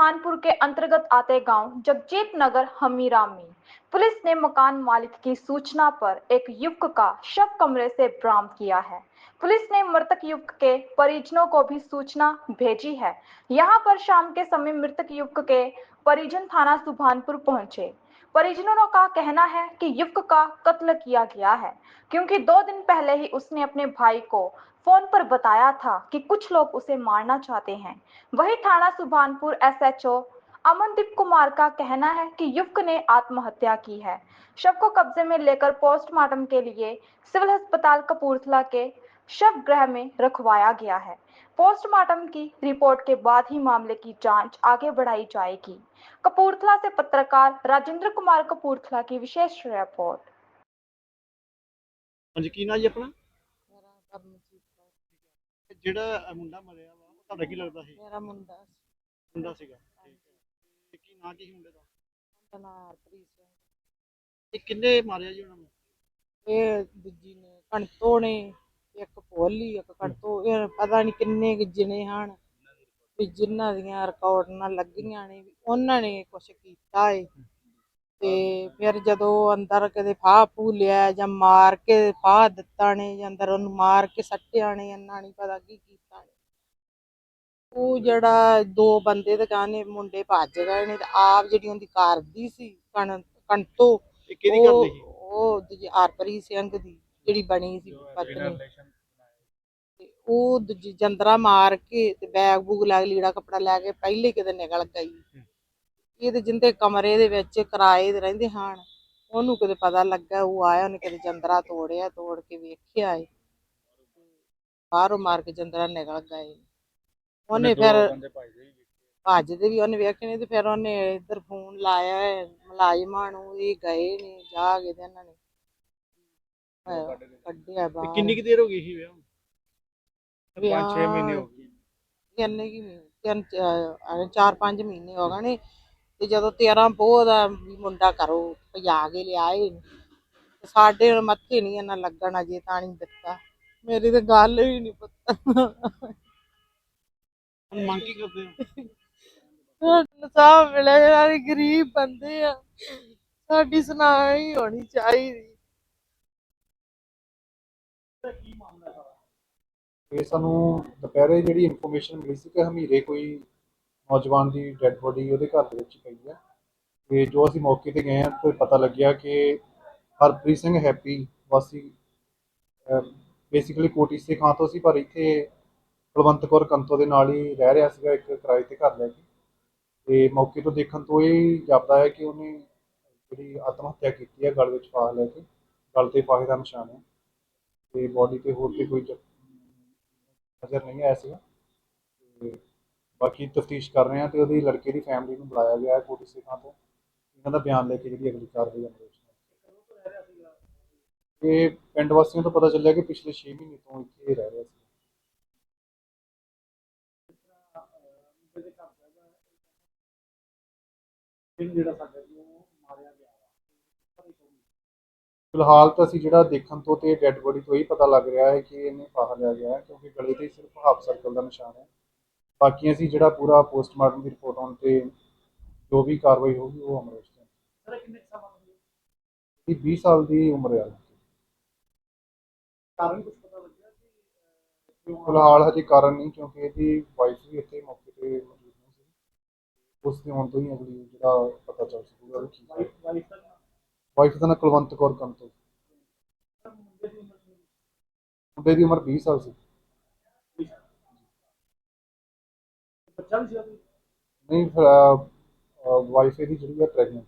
अंतर्गत आते गाँव जगजीत नगर हमीरा में पुलिस ने मकान मालिक की सूचना पर एक युवक का शव कमरे से बरामद किया है। पुलिस ने मृतक युवक के परिजनों को भी सूचना भेजी है। यहाँ पर शाम के समय मृतक युवक के परिजन थाना सुभानपुर पहुँचे। परिजनों का कहना है कि युवक का कत्ल किया गया है, क्योंकि दो दिन पहले ही उसने अपने भाई को फ़ोन पर बताया था कि कुछ लोग उसे मारना चाहते हैं। वही थाना सुभानपुर एसएचओ अमनदीप कुमार का कहना है कि युवक ने आत्महत्या की है। शव को कब्जे में लेकर पोस्टमार्टम के लिए सिविल अस्पताल कपूरथला के शव गृह में रखवाया गया है। पोस्टमार्टम की रिपोर्ट के बाद ही मामले की जांच आगे बढ़ाई जाएगी कपूरथला से पत्रकार राजेंद्र कुमार कपूरथला की विशेष रिपोर्ट ਹਾਂਜੀ ਕੀ ਨਾਂ ਜੀ ਆਪਣਾ ਮੇਰਾ ਕਰਮਜੀਤ ਕੌਰ ਤੇ ਜਿਹੜਾ ਇਹ ਮੁੰਡਾ ਮਰਿਆ ਵਾ ਉਹ ਤੁਹਾਡਾ ਕੀ ਲੱਗਦਾ ਸੀ ਮੇਰਾ ਮੁੰਡਾ ਸੀ, ਮੁੰਡਾ ਸੀਗਾ ਤੇ ਕੀ ਨਾਂ ਕੀ ਸੀ ਮੁੰਡੇ ਦਾ ਉਹਦਾ ਨਾਂ ਹਰਪ੍ਰੀਤ ਸਿੰਘ ਤੇ ਕਿੰਨੇ ਮਾਰਿਆ ਜੀ ਉਹਨਾਂ ਨੂੰ ਇਹ ਦੂਜੀ ਨੇ ਕਣਤੋ ਨੇ ਇੱਕ ਭੋਲੀ ਇੱਕ ਕਣਤੋ ਇਹ ਪਤਾ ਨਹੀਂ ਕਿੰਨੇ ਕੁ ਜਣੇ ਹਨ ਵੀ ਜਿਨ੍ਹਾਂ ਦੀਆਂ ਰਿਕਾਰਡਾਂ ਲੱਗੀਆਂ ਨੇ ਵੀ ਉਹਨਾਂ ਨੇ ਕੁਛ ਕੀਤਾ ਏ। ਤੇ ਫਿਰ ਜਦੋਂ ਅੰਦਰ ਕਦੇ ਫਾਹ ਫੂ ਲਿਆ ਜਾਂ ਮਾਰ ਕੇ ਫਾਹ ਦਿੱਤਾ ਨੇ ਜਾਂ ਅੰਦਰ ਉਹਨੂੰ ਮਾਰ ਕੇ ਸੱਟਿਆ ਨੇ ਇਹਨਾਂ ਨਹੀਂ ਪਤਾ ਕੀ ਕੀਤਾ ਨੇ। ਉਹ ਜਿਹੜਾ ਦੋ ਬੰਦੇ ਤੇ ਕਹਿੰਦੇ ਮੁੰਡੇ ਭੱਜ ਗਏ ਨੇ ਤੇ ਆਪ ਜਿਹੜੀ ਉਹਦੀ ਕਰਦੀ ਸੀ ਕਣ ਇਹ ਕਿਹਦੀ ਸੀ? ਉਹ ਦੂਜੀ ਹਰਪ੍ਰੀਤ ਸਿੰਘ ਦੀ। ਜਿਹੜੀ ਬਣੀ ਸੀ ਪਤਨੀ ਤੇ ਉਹ ਦੂਜੀ ਜੰਦਰਾ ਮਾਰ ਕੇ ਤੇ ਬੈਗ ਬੂਗ ਲੈ ਲੀੜਾ ਕੱਪੜਾ ਲੈ ਕੇ ਪਹਿਲੇ ਕਿਤੇ ਨਿਕਲ ਗਈ। ਇਹ ਤੇ ਜਿੰਦੇ ਕਮਰੇ ਦੇ ਵਿੱਚ ਕਿਰਾਏ ਤੇ ਰਹਿੰਦੇ ਹਨ ਉਹਨੂੰ ਕਿਤੇ ਪਤਾ ਲੱਗਾ ਉਹ ਆਇਆ ਉਹਨੇ ਕਿਤੇ ਜੰਦਰਾ ਤੋੜਿਆ ਤੋੜ ਕੇ ਵੇਖਿਆ ਏ। ਬਾਹਰੋਂ ਮਾਰ ਕੇ ਜੰਦਰਾ ਨਿਕਲ ਗਏ। ਉਹਨੇ ਫਿਰ ਭੱਜਦੇ ਵੀ ਉਹਨੇ ਵੇਖੇ ਨਹੀਂ ਤੇ ਫਿਰ ਉਹਨੇ ਇੱਧਰ ਫੋਨ ਲਾਇਆ ਮੁਲਾਜ਼ਮਾਂ ਨੂੰ ਇਹ ਗਏ ਨੇ ਜਾ ਕੇ ਤੇ ਇਹਨਾਂ ਨੇ ਅਹ ਕੱਢਿਆ ਤੇ ਬਾਹਰ। ਕਿੰਨੀ ਕੁ ਦੇਰ ਹੋ ਗਈ ਸੀ ਵਿਆਹ ਨੂੰ? ਪੰਜ ਛੇ ਮਹੀਨੇ ਹੋ ਗਏ। ਕਿੰਨੇ ਕੀ ਤਿੰਨ ਚਾਰ- ਚਾਰ ਪੰਜ ਮਹੀਨੇ ਹੋ ਗਏ ਨੇ। ਤੇ ਜਦੋਂ 13 ਪੋਹ ਦਾ ਵੀ ਮੁੰਡਾ ਘਰੋਂ ਭਜਾ ਕੇ ਲਿਆਏ ਤੇ ਸਾਡੇ ਮੱਥੇ ਨਹੀਂ ਇਹਨਾਂ ਲੱਗਣ ਅਜੇ ਤਾਂ ਨਹੀਂ ਦਿੱਤਾ। ਮੇਰੀ ਤਾਂ ਗੱਲ ਹੀ ਨਹੀਂ ਪਤਾ। ਹੁਣ ਮੰਗ ਕੀ ਕਰਦੇ ਹੋ? ਮਿਲਿਆ ਜਿਹੜਾ ਵੀ ਗਰੀਬ ਬੰਦੇ ਆ। ਸਾਡੀ ਸੁਣਾਈ ਹੋਣੀ ਚਾਹੀਦੀ ਇਹ ਸਾਨੂੰ ਦੁਪਹਿਰੇ ਜਿਹੜੀ ਇਨਫੋਰਮੇਸ਼ਨ ਮਿਲੀ ਸੀ ਕਿ ਹਮੀਰੇ ਕੋਈ ਨੌਜਵਾਨ ਦੀ ਡੈੱਡ ਬੋਡੀ ਉਹਦੇ ਘਰ ਦੇ ਵਿੱਚ ਪਈ ਹੈ ਤੇ ਜੋ ਅਸੀਂ ਮੌਕੇ ਤੇ ਗਏ ਹਾਂ ਤੇ ਪਤਾ ਲੱਗਿਆ ਕਿ ਹਰਪ੍ਰੀਤ ਸਿੰਘ ਹੈਪੀ ਵਾਸੀ ਬੇਸਿਕਲੀ ਕੋਟੀ ਸੇ ਖਾਂ ਤੋਂ ਸੀ, ਪਰ ਇੱਥੇ ਕੁਲਵੰਤ ਕੌਰ ਕੰਤੋ ਦੇ ਨਾਲ ਹੀ ਰਹਿ ਰਿਹਾ ਸੀਗਾ, ਇੱਕ ਕਿਰਾਏ ਤੇ ਘਰ ਲੈ ਕੇ। ਤੇ ਮੌਕੇ ਤੋਂ ਦੇਖਣ ਤੋਂ ਇਹ ਜਾਪਦਾ ਹੈ ਕਿ ਉਹਨੇ ਜਿਹੜੀ ਆਤਮ ਹੱਤਿਆ ਕੀਤੀ ਹੈ ਗਲ ਵਿੱਚ ਫਾਹ ਲੈ ਕੇ, ਗਲ ਤੇ ਫਾਹੇ ਦਾ ਨਿਸ਼ਾਨ ਹੈ। ਤੇ ਬੋਡੀ ਤੇ ਹੋਰ ਤੇ ਕੋਈ ਨਜ਼ਰ ਨਹੀਂ ਆਇਆ ਸੀਗਾ। ਤੇ ਬਾਕੀ ਤਫਤੀਸ਼ ਕਰ ਰਹੇ ਹਾਂ ਤੇ ਉਹਦੀ ਲੜਕੇ ਦੀ ਫੈਮਿਲੀ ਨੂੰ ਬੁਲਾਇਆ ਗਿਆ ਹੈ ਕੋਟੀ ਸਿੱਖਾਂ ਤੋਂ। ਇਹਨਾਂ ਦਾ ਬਿਆਨ ਲੈ ਕੇ ਜਿਹੜੀ ਅਗਲੀ ਕਾਰਵਾਈ ਅਮਲ ਵਿੱਚ ਇਹ ਪਿੰਡ ਵਾਸੀਆਂ ਤੋਂ ਪਤਾ ਚੱਲਿਆ ਕਿ ਪਿਛਲੇ 6 ਮਹੀਨੇ ਤੋਂ ਇੱਥੇ ਰਹਿ ਰਿਹਾ ਸੀ। ਫਿਲਹਾਲ ਤਾਂ ਅਸੀਂ ਜਿਹੜਾ ਦੇਖਣ ਤੋਂ ਤੇ ਡੈੱਡ ਬੋਡੀ ਤੋਂ ਹੀ ਪਤਾ ਲੱਗ ਰਿਹਾ ਹੈ ਕਿ ਇਹਨੇ ਫਾਹਾ ਲਿਆ ਗਿਆ ਹੈ ਕਿਉਂਕਿ ਗਲੇ ਤੇ ਸਿਰਫ ਹਾਫ ਸਰਕਲ ਦਾ ਨਿਸ਼ਾਨ ਹੈ। ਬਾਕੀ ਅਸੀਂ ਜਿਹੜਾ ਪੂਰਾ ਪੋਸਟਮਾਰਟਮ ਦੀ ਰਿਪੋਰਟ ਆਉਣ ਤੇ ਜੋ ਵੀ ਕਾਰਵਾਈ ਹੋਊਗੀ ਉਹ ਅਮਲ ਵਿੱਚ ਸਰ ਕਿੰਨੇ ਸਾਲ ਦੀ 20 ਸਾਲ ਦੀ ਉਮਰ ਹੈ। ਕਾਰਨ ਕੁਝ ਪਤਾ ਲੱਗਿਆ ਕਿ ਫਿਲਹਾਲ ਹਜੇ ਕਾਰਨ ਨਹੀਂ ਕਿਉਂਕਿ ਇਹਦੀ ਵਾਈਫ ਵੀ ਇੱਥੇ ਮੌਕੇ ਤੇ ਮੌਜੂਦ ਨਹੀਂ ਸੀ। ਉਸ ਦੇ ਆਉਣ ਤੋਂ ਹੀ ਅਗਲੀ ਜਿਹੜਾ ਪਤਾ ਚੱਲ ਸਕੂਗਾ ਕਿ ਕੀ ਵਾਈਫ ਦਾ ਨਾਂ ਕੁਲਵੰਤ ਕੌਰ ਕੰਤੋ ਮੁੰਡੇ ਦੀ ਉਮਰ 20 ਸਾਲ ਸੀ। ਨਹੀਂ ਵਾਈਫ ਇਹਦੀ ਜਿਹੜੀ ਹੈ ਪ੍ਰੈਗਨੈਂਟ